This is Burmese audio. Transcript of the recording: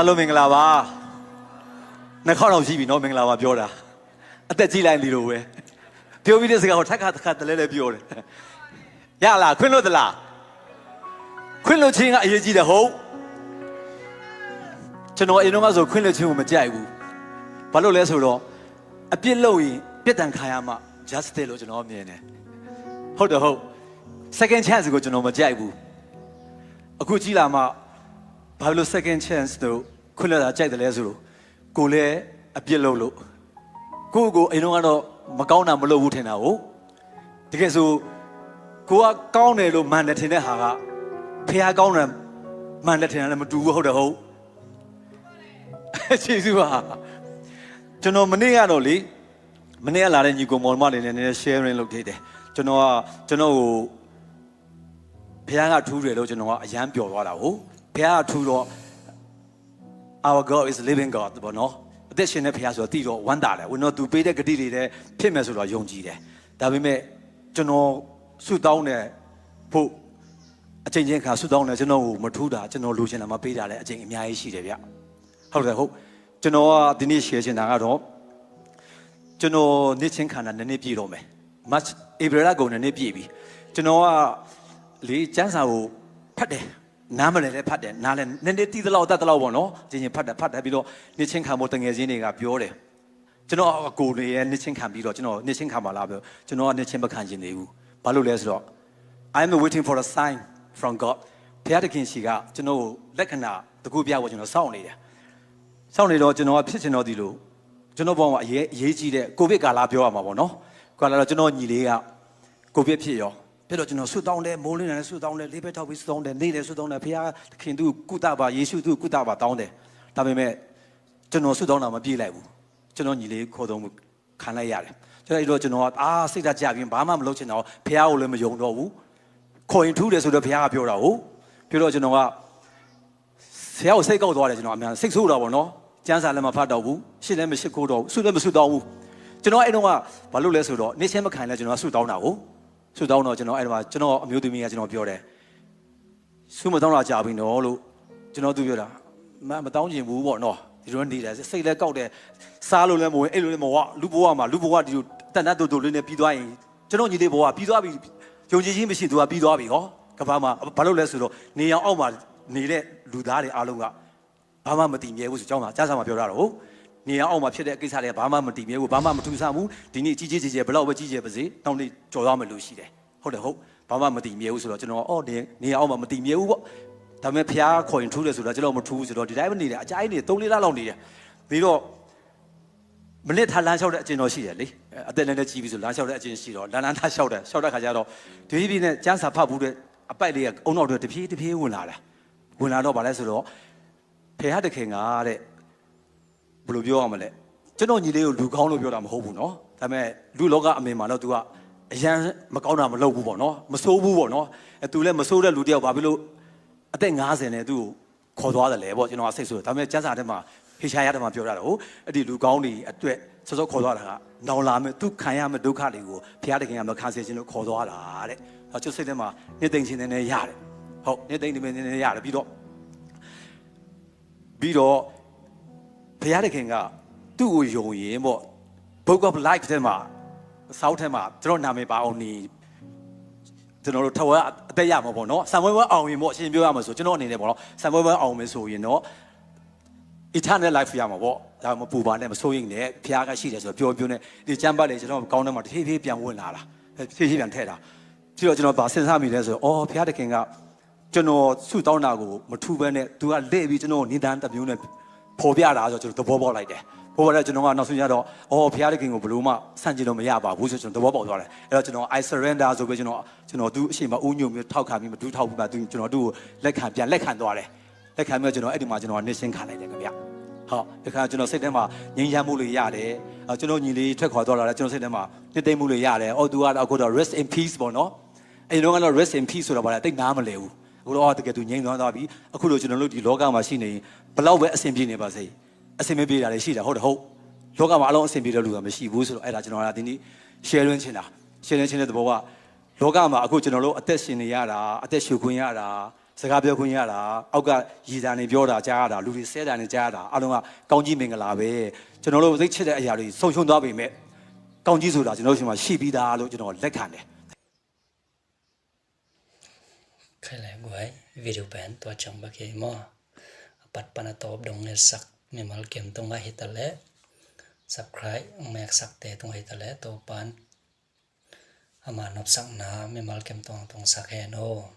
အားလုံးမင်္ဂလာပါနှစ်ခေါက်တော့ရှိပြီနော်မင်္ဂလာပါပြောတာအသက်ကြီးလိုက်ပြီလို့ပဲပြောပြီးတဲ့စကားကိုထက်ခါတစ်ခါတလဲလဲပြောတယ်ရလားခွင့်လို့သလားခွင့်လို့ချင်းကအရေးကြီးတယ်ဟုတ်ကျွန်တော်အရင်တော့ဆိုခွင့်လို့ချင်းကိုမကြိုက်ဘူးဘာလို့လဲဆိုတော့အပြစ်လုပ်ရင်ပြစ်ဒဏ်ခံရမှ justice လို့ကျွန်တော်မြင်တယ်ဟုတ်တယ်ဟုတ် second chance ကိုကျွန်တော်မကြိုက်ဘူးအခုကြည့်လာမှ ဘာလို့ second chance တို့ခွင့်လွှတ်တာကြိုက်တယ်လဲဆိုလို့ကိုလည်းအပြစ်လုပ်လို့ကိုယ့်ကိုအိမ်တော့ကတော့မကောင်းတာမလုပ်ဘူးထင်တာဟုတ်တကယ်ဆိုကိုကကောင်းတယ်လို့မှန်တယ်ထင်တဲ့ဟာကဖះကောင်းတယ်မှန်တယ်ထင်တာလည်းမတူဘူးဟုတ်တယ်ဟုတ်ကျေးဇူးပါကျွန်တော်မနေ့ကတော့လေမနေ့ကလာတဲ့ညီကောင်မောင်မလေးနဲ့နည်းနည်း sharing လုပ်သေးတယ်ကျွန်တော်ကကျွန်တော်ကိုဖះကထူးတယ်လို့ကျွန်တော်ကအယမ်းပျော်သွားတာဟုတ် ဖះကထူးတော့ our God is a living God ဘောနော်အသက်ရှင်တဲ့ဖခင်ဆိုတော့တည်တော့ဝမ်းတာတယ်ဝင်တော့သူပေးတဲ့ဂတိတွေလည်းဖြစ်မယ်ဆိုတော့ယုံကြည်တယ်ဒါပေမဲ့ကျွန်တော်ဆုတောင်းတယ်ဖို့အချိန်ချင်းခါဆုတောင်းတယ်ကျွန်တော်ကိုမထူးတာကျွန်တော်လိုချင်တာမပေးတာလည်းအချိန်အများကြီးရှိတယ်ဗျဟုတ်တယ်ဟုတ်ကျွန်တော်ကဒီနေ့ share ချင်တာကတော့ကျွန်တော်နေ့ချင်းခန္ဓာနည်းနည်းပြည့်တော့မယ် match April လကုန်နည်းနည်းပြည့်ပြီကျွန်တော်ကလေစန်းစာကိုဖတ်တယ် နားမလဲလဲဖတ်တယ်နားလဲနည်းနည်းတီးသလောက်တတ်သလောက်ပေါ့နော်ကျင်ကျင်ဖတ်တယ်ဖတ်တယ်ပြီးတော့နှစ်ချင်းခံဖို့တငယ်ချင်းတွေကပြောတယ်ကျွန်တော်အကိုတွေရဲ့နှစ်ချင်းခံပြီးတော့ကျွန်တော်နှစ်ချင်းခံပါလားပြောကျွန်တော်ကနှစ်ချင်းမခံချင်သေးဘူးဘာလို့လဲဆိုတော့ I'm waiting for a sign from God ဘုရားသခင်ရှိကကျွန်တော်ကိုလက္ခဏာတကူပြဖို့ကျွန်တော်စောင့်နေတယ်စောင့်နေတော့ကျွန်တော်ကဖြစ်ချင်တော့ဒီလိုကျွန်တော်ဘောကအရေးအရေးကြီးတဲ့ကိုဗစ်ကာလပြောရမှာပေါ့နော်ကာလတော့ကျွန်တော်ညီလေးကကိုဗစ်ဖြစ်ရော ပြတော့ကျွန်တော်ဆွတ်တောင်းတယ်မိုးလင်းတယ်ဆွတ်တောင်းတယ်လေးဘက်ထောက်ပြီးဆွတ်တောင်းတယ်နေတယ်ဆွတ်တောင်းတယ်ဖခင်သခင်သူကုသပါယေရှုသူကုသပါတောင်းတယ်ဒါပေမဲ့ကျွန်တော်ဆွတ်တောင်းတာမပြေးလိုက်ဘူးကျွန်တော်ညီလေးခေါ်တော့ခံလိုက်ရတယ်ကျွန်တော်အဲ့တော့ကျွန်တော်ကအာစိတ်ဓာတ်ကြပြီးဘာမှမလုပ်ချင်တော့ဖခင်ကိုလည်းမယုံတော့ဘူးခေါ်ရင်ထူးတယ်ဆိုတော့ဖခင်ကပြောတာဟုတ်ပြောတော့ကျွန်တော်ကဆရာကိုစိတ်ကောက်သွားတယ်ကျွန်တော်အများစိတ်ဆိုးတာပေါ့နော်ကျန်းစာလည်းမဖတ်တော့ဘူးရှစ်လည်းမရှိခိုးတော့ဘူးဆုလည်းမဆုတောင်းဘူးကျွန်တော်အဲ့တော့ကဘာလို့လဲဆိုတော့နေချင်းမခံလဲကျွန်တော်ကဆုတောင်းတာဟုတ် ဆုတောင်းတော့ကျွန်တော်အဲ့ဒါမှာကျွန်တော်အမျိုးသမီးကကျွန်တော်ပြောတယ်ဆုမတောင်းတာကြာပြီနော်လို့ကျွန်တော်သူပြောတာမမတောင်းချင်ဘူးပေါ့နော်ဒီလိုနေတယ်စိတ်လည်းကောက်တယ်စားလို့လည်းမဝင်အဲ့လိုလည်းမဝလူဘဝမှာလူဘဝဒီလိုတန်တတ်တူတူလေးနဲ့ပြီးသွားရင်ကျွန်တော်ညီလေးဘဝပြီးသွားပြီယုံကြည်ခြင်းမရှိသူကပြီးသွားပြီဟောကဘာမှာဘာလို့လဲဆိုတော့နေအောင်အောက်မှာနေတဲ့လူသားတွေအားလုံးကဘာမှမတည်မြဲဘူးဆိုကြောင်းတာကြားစားမှာပြောတာတော့ ဟုတ်နေအောင်အောက်မှာဖြစ်တဲ့ကိစ္စတွေကဘာမှမတည်မြဲဘူးဘာမှမထူဆန်းဘူးဒီနေ့ကြီးကြီးကြီးကြီးဘယ်တော့ပဲကြီးကြီးပါစေတောင်းနေကြော်သွားမယ်လို့ရှိတယ်ဟုတ်တယ်ဟုတ်ဘာမှမတည်မြဲဘူးဆိုတော့ကျွန်တော်အော်နေနေအောင်မှာမတည်မြဲဘူးပေါ့ဒါပေမဲ့ဖះခေါ်ရင်ထူးတယ်ဆိုတော့ကျွန်တော်မထူးဘူးဆိုတော့ဒီတိုင်းမနေတယ်အကြိုက်နေ3လလောက်နေတယ်ပြီးတော့မနစ်ထားလမ်းလျှောက်တဲ့အကျင့်တော်ရှိတယ်လေအသက်လည်းလည်းကြီးပြီဆိုလမ်းလျှောက်တဲ့အကျင့်ရှိတော့လမ်းလမ်းထားလျှောက်တယ်လျှောက်တဲ့ခါကျတော့ဒီပြည့်နဲ့ကျန်းစာဖတ်ဘူးတဲ့အပိုက်လေးကအုံနောက်တွေတဖြည်းတဖြည်းဝင်လာတာဝင်လာတော့ဗာလဲဆိုတော့ဖះတခင်ကတဲ့ ဘယ်လိုပြောရမလဲကျွန်တော်ညီလေးကိုလူကောင်းလို့ပြောတာမဟုတ်ဘူးเนาะဒါပေမဲ့လူလောကအမြင်မှာတော့ तू ကအရန်မကောင်းတာမလုပ်ဘူးပေါ့เนาะမဆိုးဘူးပေါ့เนาะအဲ तू လည်းမဆိုးတဲ့လူတယောက်ဘာဖြစ်လို့အသက်50နဲ့သူ့ကိုခေါ်သွားတယ်လေပေါ့ကျွန်တော်ကစိတ်ဆိုးတယ်ဒါပေမဲ့ကျန်းစာထဲမှာဟေရှာရတဲ့မှာပြောတာတော့အဲ့ဒီလူကောင်းတွေအတွက်စောစောခေါ်သွားတာကနောင်လာမဲ့သူခံရမဲ့ဒုက္ခတွေကိုဘုရားတခင်ကမခံစေခြင်းလို့ခေါ်သွားတာတဲ့ဟောကျွတ်စိတ်ထဲမှာနေသိမ့်ခြင်းနဲ့ရတယ်ဟုတ်နေသိမ့်ခြင်းနဲ့ရတယ်ပြီးတော့ပြီးတော့ ဘုရားသခင်ကသူ့ကိုယုံရင်ပေါ့ Book of Life ထဲမှာစောက်ထဲမှာကျွန်တော်နာမည်ပါအောင်နေကျွန်တော်တို့ထဝက်အသက်ရမှာပေါ့နော်ဆံပွဲပွဲအောင်ရင်ပေါ့အရှင်ပြောရမှာဆိုကျွန်တော်အနေနဲ့ပေါ့နော်ဆံပွဲပွဲအောင်မယ်ဆိုရင်တော့ eternal life ရမှာပေါ့ဒါမပူပါနဲ့မစိုးရိမ်နဲ့ဘုရားကရှိတယ်ဆိုတော့ပြောပြောနဲ့ဒီကျမ်းပတ်လေကျွန်တော်ကောင်းတယ်မှာတဖြည်းဖြည်းပြန်ဝင်လာတာဖြည်းဖြည်းပြန်ထည့်တာပြီးတော့ကျွန်တော်ဗာစဉ်းစားမိလဲဆိုတော့အော်ဘုရားသခင်ကကျွန်တော်ဆုတောင်းတာကိုမထူဘဲနဲ့သူကလက်ပြီးကျွန်တော်နိဒန်းတစ်မျိုးနဲ့ ပေါ်ပြတာဆိုတော့ကျွန်တော်သဘောပေါက်လိုက်တယ်ပေါ်ပေါ်တော့ကျွန်တော်ကနောက်ဆုံးရတော့အော်ဘုရားသခင်ကိုဘလို့မှဆန့်ကျင်လို့မရပါဘူးဆိုကျွန်တော်သဘောပေါက်သွားတယ်အဲ့တော့ကျွန်တော် I surrender ဆိုပြီးကျွန်တော်ကျွန်တော်သူအရှိမဦးညုံမျိုးထောက်ခံပြီးမဒူးထောက်ပြီးမှသူကျွန်တော်သူ့ကိုလက်ခံပြန်လက်ခံသွားတယ်လက်ခံပြီးတော့ကျွန်တော်အဲ့ဒီမှာကျွန်တော်နေရှင်းခံလိုက်တယ်ခင်ဗျဟုတ်ဒီခါကျွန်တော်စိတ်ထဲမှာငြိမ်းချမ်းမှုလေးရတယ်အဲကျွန်တော်ညီလေးထွက်ခွာသွားလာတယ်ကျွန်တော်စိတ်ထဲမှာနှစ်သိမ့်မှုလေးရတယ်အော်သူကတော့အခုတော့ rest in peace ပေါ့နော်အဲ့ဒီတော့ကတော့ rest in peace ဆိုတာဘာလဲတိတ်နားမလဲဘူး အခုတော့တကယ်သူငြိမ်းသွားသွားပြီအခုလို့ကျွန်တော်တို့ဒီလောကမှာရှိနေဘလောက်ပဲအဆင်ပြေနေပါစေအဆင်မပြေတာတွေရှိတာဟုတ်တယ်ဟုတ်လောကမှာအလုံးအဆင်ပြေတဲ့လူကမရှိဘူးဆိုတော့အဲ့ဒါကျွန်တော်ကဒီနေ့ share လွှင့်ချင်တာ share လွှင့်ချင်တဲ့သဘောကလောကမှာအခုကျွန်တော်တို့အသက်ရှင်နေရတာအသက်ရှူခွင့်ရတာစကားပြောခွင့်ရတာအောက်ကရည်တန်နေပြောတာကြားရတာလူတွေဆဲတန်နေကြားရတာအားလုံးကကောင်းကြီးမင်္ဂလာပဲကျွန်တော်တို့သိချစ်တဲ့အရာတွေဆုံးရှုံးသွားပြီမဲ့ကောင်းကြီးဆိုတာကျွန်တော်တို့ရှင်မှာရှိပြီးသားလို့ကျွန်တော်လက်ခံတယ် khai lại quái video bán tua chẳng bạc cái mò bắt pana to đồng nghe sắc mềm mal kiếm tung ngay hết tờ lẽ subscribe mẹ sắc tệ tung hết tờ lẽ to pan ama nộp sắc ná mềm mal kiếm tung tung sắc hè nô